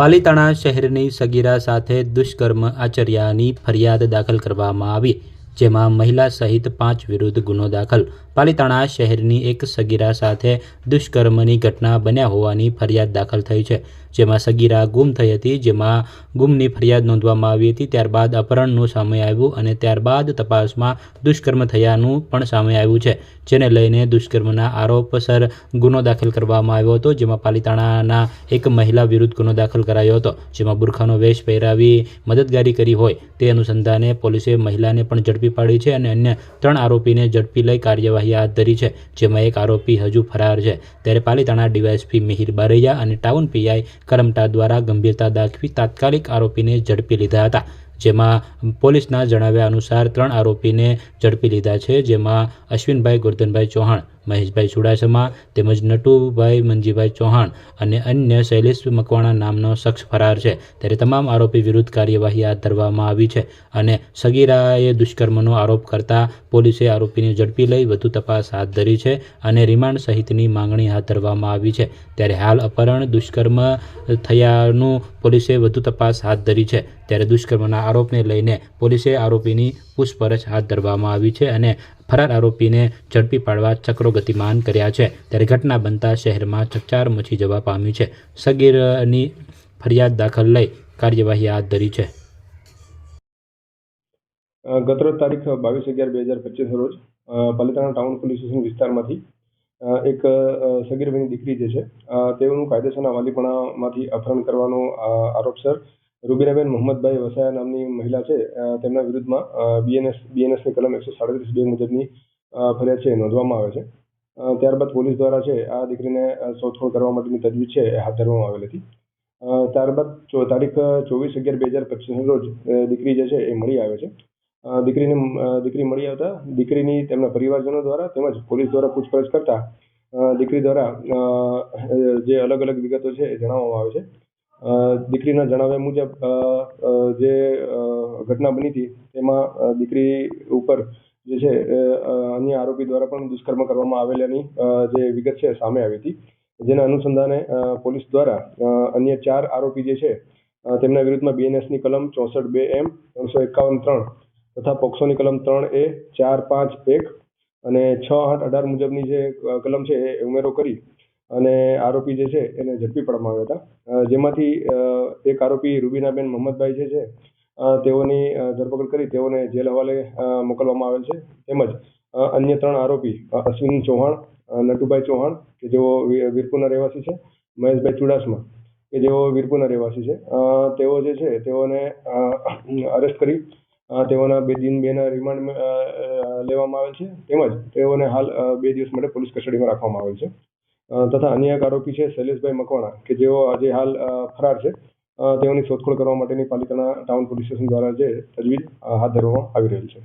પાલીતાણા શહેરની સગીરા સાથે દુષ્કર્મ આચર્યાની ફરિયાદ દાખલ કરવામાં આવી, જેમાં મહિલા સહિત પાંચ વિરુદ્ધ ગુનો દાખલ. પાલીતાણા શહેરની એક સગીરા સાથે દુષ્કર્મની ઘટના બન્યા હોવાની ફરિયાદ દાખલ થઈ છે. જેમાં સગીરા ગુમ થઈ હતી, જેમાં ગુમની ફરિયાદ નોંધવામાં આવી હતી. ત્યારબાદ અપહરણનું સામે આવ્યું અને ત્યારબાદ તપાસમાં દુષ્કર્મ થયાનું પણ સામે આવ્યું છે, જેને લઈને દુષ્કર્મના આરોપસર ગુનો દાખલ કરવામાં આવ્યો હતો, જેમાં પાલીતાણાના એક મહિલા વિરુદ્ધ ગુનો દાખલ કરાયો હતો, જેમાં બુરખાનો વેશ પહેરાવી મદદગારી કરી હોય તે અનુસંધાને પોલીસે મહિલાને પણ ઝડપી પાડી છે અને અન્ય ત્રણ આરોપીને ઝડપી લઈ કાર્યવાહી હાથ ધરી છે, જેમાં એક આરોપી હજુ ફરાર છે. ત્યારે પાલીતાણા ડીવાયએસપી મિહિર બારૈયા અને ટાઉન પીઆઈ કરમટા દ્વારા ગંભીરતા દાખવી તાત્કાલિક આરોપીને ઝડપી લીધા હતા, જેમાં પોલીસના જણાવ્યા અનુસાર ત્રણ આરોપીને ઝડપી લીધા છે, જેમાં અશ્વિનભાઈ ગોરધનભાઈ ચૌહાણ મહેશભાઈ ચુડાસમા તેમજ નટુભાઈ મંજીભાઈ ચૌહાણ અને અન્ય શૈલેષ મકવાણા નામનો શખ્સ ફરાર છે. ત્યારે તમામ આરોપી વિરુદ્ધ કાર્યવાહી હાથ ધરવામાં આવી છે અને સગીરાએ દુષ્કર્મનો આરોપ કરતા પોલીસે આરોપીને ઝડપી લઈ વધુ તપાસ હાથ ધરી છે અને રિમાન્ડ સહિતની માંગણી હાથ ધરવામાં આવી છે. ત્યારે હાલ અપહરણ, દુષ્કર્મ થયાનું પોલીસે વધુ તપાસ હાથ ધરી છે. ત્યારે દુષ્કર્મના આરોપને લઈને પોલીસે આરોપીની પૂછપરછ હાથ ધરવામાં આવી છે અને ફરાર આરોપીને ઝડપી પાડવા ચક્રો ગતિમાન કર્યા છે. ત્યારે ઘટના બનતા શહેરમાં ચકચાર મચી જવા પામી છે. સગીરની ફરિયાદ દાખલ લઈ કાર્યવાહી હાથ ધરી છે. ગતરોજ તારીખ બાવીસ અગિયાર બે હજાર પચીસ રોજ પાલિતાણા ટાઉન પોલીસ સ્ટેશન વિસ્તારમાંથી એક સગીરભાઈની દીકરી જે છે તેઓનું કાયદેસરના વાલીપણામાંથી અપહરણ કરવાનો આરોપસર રૂબીનાબેન મોહમ્મદભાઈ વસાયા નામની મહિલા છે. તેમના વિરુદ્ધમાં બીએનએસ બીએનએસની કલમ એકસો સાડત્રીસ બે મુજબની ફરિયાદ છે, નોંધવામાં આવે છે. ત્યારબાદ પોલીસ દ્વારા છે, આ દીકરીને શોધખોળ કરવા માટેની તજવીજ છે હાથ ધરવામાં આવેલ હતી. ત્યારબાદ તારીખ ચોવીસ અગિયાર બે હજાર પચીસના રોજ દીકરી જે છે, એ મળી આવે છે. દીકરીને દીકરી મળી આવતા, દીકરીની તેમના પરિવારજનો દ્વારા તેમજ પોલીસ દ્વારા પૂછપરછ કરતા દીકરી દ્વારા જે અલગ અલગ વિગતો છે, એ જણાવવામાં આવે છે. દીકરીના જણાવ્યા મુજબ જે ઘટના બની હતી, તેમાં દીકરી ઉપર જે છે અન્ય આરોપી દ્વારા પણ દુષ્કર્મ કરવામાં આવેલાની જે વિગત છે, સામે આવી હતી. જેના અનુસંધાને પોલીસ દ્વારા અન્ય ચાર આરોપી જે છે તેમના વિરુદ્ધમાં બીએનએસની કલમ ચોસઠ બે એમ, ત્રણસો એકાવન ત્રણ તથા પોક્સોની કલમ ત્રણ એ ચાર પાંચ એક અને છ આઠ અઢાર મુજબની જે કલમ છે, એ ઉમેરો કરી અને આરોપી જે છે, એને ઝડપી પાડવામાં આવ્યા હતા. જેમાંથી એક આરોપી રૂબીનાબેન મોહમ્મદભાઈ જે છે તેઓની ધરપકડ કરી, તેઓને જેલ હવાલે મોકલવામાં આવેલ છે. તેમજ અન્ય ત્રણ આરોપી અશ્વિન ચૌહાણ નટુભાઈ ચૌહાણ, કે જેઓ વીરપુરના રહેવાસી છે, મહેશભાઈ ચુડાસમા, કે જેઓ વીરપુરના રહેવાસી છે. તેઓ જે છે, તેઓને અરેસ્ટ કરી તેઓના બે દિન, બેના રિમાન્ડ લેવામાં આવેલ છે. તેમજ, તેઓને હાલ બે દિવસ માટે પોલીસ કસ્ટડીમાં રાખવામાં આવેલ છે. તથા અન્ય એક આરોપી છે, શૈલેષભાઈ મકવાણા, કે જેઓ આજે હાલ ફરાર છે. તેઓની શોધખોળ કરવા માટેની પાલિકાના ટાઉન પોલીસ સ્ટેશન દ્વારા જે તજવીજ હાથ ધરવામાં આવી રહી છે.